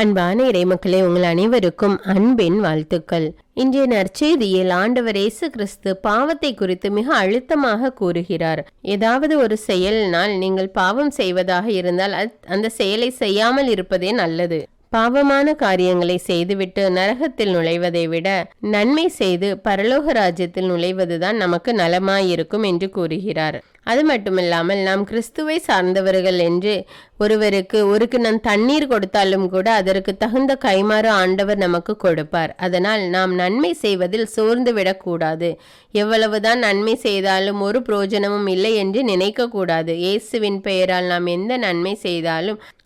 அன்பான இறைமக்களே உங்கள் அனைவருக்கும் அன்பின் வாழ்த்துக்கள். இன்றைய நற்செய்தியில் ஆண்டவர் இயேசு கிறிஸ்து பாவத்தை குறித்து மிக அழுத்தமாக கூறுகிறார். ஏதாவது ஒரு செயலினால் நீங்கள் பாவம் செய்வதாக இருந்தால் அத்- அந்த செயலை செய்யாமல் இருப்பதே நல்லது. பாவமான காரியங்களை செய்துவிட்டு நரகத்தில் நுழைவதை விட நன்மை செய்து பரலோக ராஜ்யத்தில் நுழைவதுதான் நமக்கு நலமாயிருக்கும் என்று கூறுகிறார். அது மட்டுமில்லாமல் நாம் கிறிஸ்துவை சார்ந்தவர்கள் என்று ஒருவருக்கு ஒருக்கு நம் தண்ணீர் கொடுத்தாலும் கூட அதற்கு தகுந்த கைமாறு ஆண்டவர் நமக்கு கொடுப்பார். அதனால் நாம் நன்மை செய்வதில் சோர்ந்து விடக்கூடாது. எவ்வளவுதான் நன்மை செய்தாலும் ஒரு புரோஜனமும் இல்லை என்று நினைக்கக்கூடாது. இயேசுவின் பெயரால் நாம் எந்த நன்மை செய்தாலும்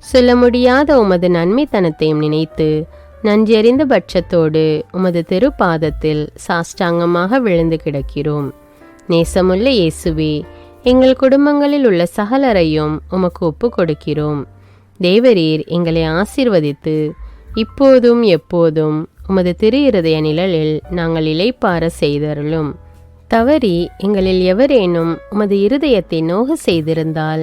சொல்ல முடியாத உமது நன்மைத்தனத்தையும் நினைத்து நன்றியறிந்த பட்சத்தோடு உமது திருப்பாதத்தில் சாஷ்டாங்கமாக விழுந்து கிடக்கிறோம். நேசமுள்ள இயேசுவே எங்கள் குடும்பங்களில் உள்ள சகலரையும் உமக்கு ஒப்பு கொடுக்கிறோம். தேவரீர் எங்களை ஆசீர்வதித்து இப்போதும் எப்போதும் உமது திரு இருதய நிழலில் நாங்கள் இளைப்பார செய்தருளும். தவறி எங்களில் எவரேனும் உமது இருதயத்தை நோக செய்திருந்தால்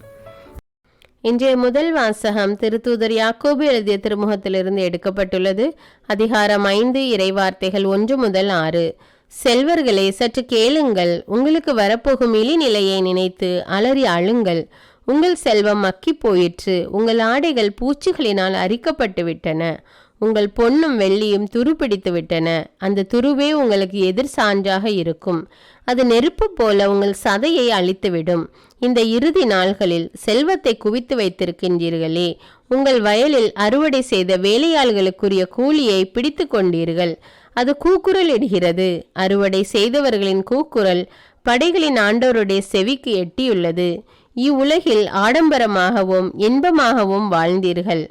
இன்றைய முதல் வாசகம் திருத்தூதர் யாக்கோபு எழுதிய திருமுகத்திலிருந்து எடுக்கப்பட்டுள்ளது. அதிகாரம் ஐந்து இறைவார்த்தைகள் ஒன்று முதல் ஆறு. செல்வர்களே சற்று கேளுங்கள். உங்களுக்கு வரப்போகும் இழிநிலையை நினைத்து அலறி அழுங்கள். உங்கள் செல்வம் மக்கி போயிற்று. உங்கள் ஆடைகள் பூச்சிகளினால் அரிக்கப்பட்டு விட்டன. உங்கள் பொன்னும் வெள்ளியும் துருப்பிடித்து விட்டன. அந்த துருவே உங்களுக்கு எதிர் சான்றாக இருக்கும். அது நெருப்பு போல உங்கள் சதையை அழித்துவிடும். இந்த இறுதி நாள்களில் செல்வத்தை குவித்து வைத்திருக்கின்றீர்களே உங்கள் வயலில் அறுவடை செய்த வேலையாள்களுக்குரிய கூலியை பிடித்து கொண்டீர்கள். அது கூக்குரல் இடுகிறது. அறுவடை செய்தவர்களின் கூக்குரல் படைகளின் ஆண்டோருடைய செவிக்கு எட்டியுள்ளது. இவ்வுலகில் ஆடம்பரமாகவும் இன்பமாகவும் வாழ்ந்தீர்கள்.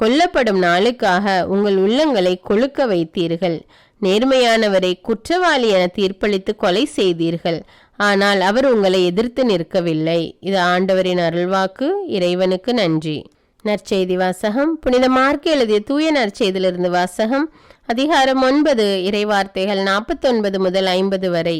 கொல்லப்படும் நாளுக்காக உங்கள் உள்ளங்களை கொழுக்க வைத்தீர்கள். நேர்மையானவரை குற்றவாளி என தீர்ப்பளித்து கொலை செய்தீர்கள். ஆனால் அவர் உங்களை எதிர்த்து நிற்கவில்லை. இது ஆண்டவரின் அருள்வாக்கு இறைவனுக்கு நன்றி. நற்செய்தி வாசகம். புனித மார்க் எழுதிய தூய நற்செய்தியிலிருந்து வாசகம். அதிகாரம் ஒன்பது இறைவார்த்தைகள் நாற்பத்தொன்பது முதல் ஐம்பது வரை.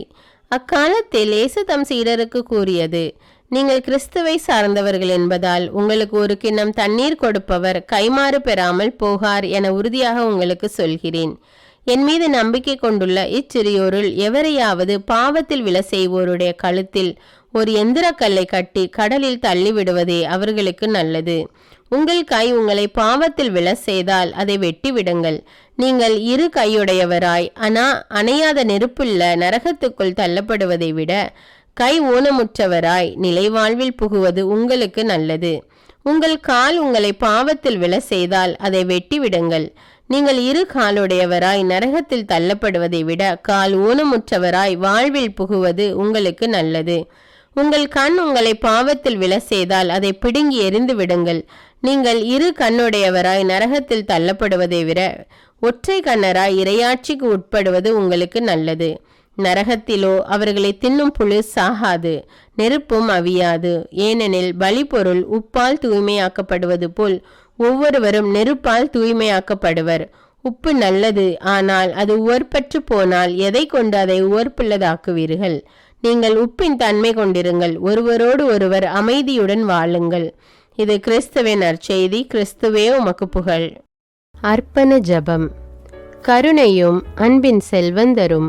அக்காலத்தில் இயேசு தம் சீடருக்கு கூறியது நீங்கள் கிறிஸ்துவை சார்ந்தவர்கள் என்பதால் உங்களுக்கு ஒரு கிண்ணம் தண்ணீர் கொடுப்பவர் கைமாறு பெறாமல் போகார் என உறுதியாக உங்களுக்கு சொல்கிறேன். என் மீது நம்பிக்கை கொண்டுள்ள இச்சிறியோருள் எவரையாவது பாவத்தில் விழ செய்வோருடைய கழுத்தில் ஒரு எந்திரக்கல்லை கட்டி கடலில் தள்ளிவிடுவதே அவர்களுக்கு நல்லது. உங்கள் கை உங்களை பாவத்தில் விழ செய்தால் அதை வெட்டிவிடுங்கள். நீங்கள் இரு கையுடையவராய் அனா அணையாத நெருப்புள்ள நரகத்துக்குள் தள்ளப்படுவதை விட கை ஊனமுற்றவராய் நிலைவாழ்வில் புகுவது உங்களுக்கு நல்லது. உங்கள் கால் உங்களை பாவத்தில் விழ செய்தால் அதை வெட்டிவிடுங்கள். நீங்கள் இரு காலுடையவராய் நரகத்தில் தள்ளப்படுவதை விட கால் ஊனமுற்றவராய் வாழ்வில் புகுவது உங்களுக்கு நல்லது. உங்கள் கண் உங்களை பாவத்தில் விழ செய்தால் அதை பிடுங்கி எறிந்து விடுங்கள். நீங்கள் இரு கண்ணுடையவராய் நரகத்தில் தள்ளப்படுவதை விட ஒற்றை கண்ணராய் இரையாட்சிக்கு உட்படுவது உங்களுக்கு நல்லது. நரகத்திலோ அவர்களை தின்னும் புழு சாகாது நெருப்பும் அவியாது. ஏனெனில் பலிபொருள் உப்பால் தூய்மையாக்கப்படுவது போல் ஒவ்வொருவரும் நெருப்பால் தூய்மையாக்கப்படுவர். உப்பு நல்லது ஆனால் அது உவர்பற்று போனால் எதை கொண்டு அதை உவர்ப்புள்ளதாக்குவீர்கள்? நீங்கள் உப்பின் தன்மை கொண்டிருங்கள் ஒருவரோடு ஒருவர் அமைதியுடன் வாழுங்கள். இது கிறிஸ்துவின் நற்செய்தி கிறிஸ்துவே உமக்கு புகழ். அர்ப்பண ஜபம். கருணையும் அன்பின் செல்வந்தரும்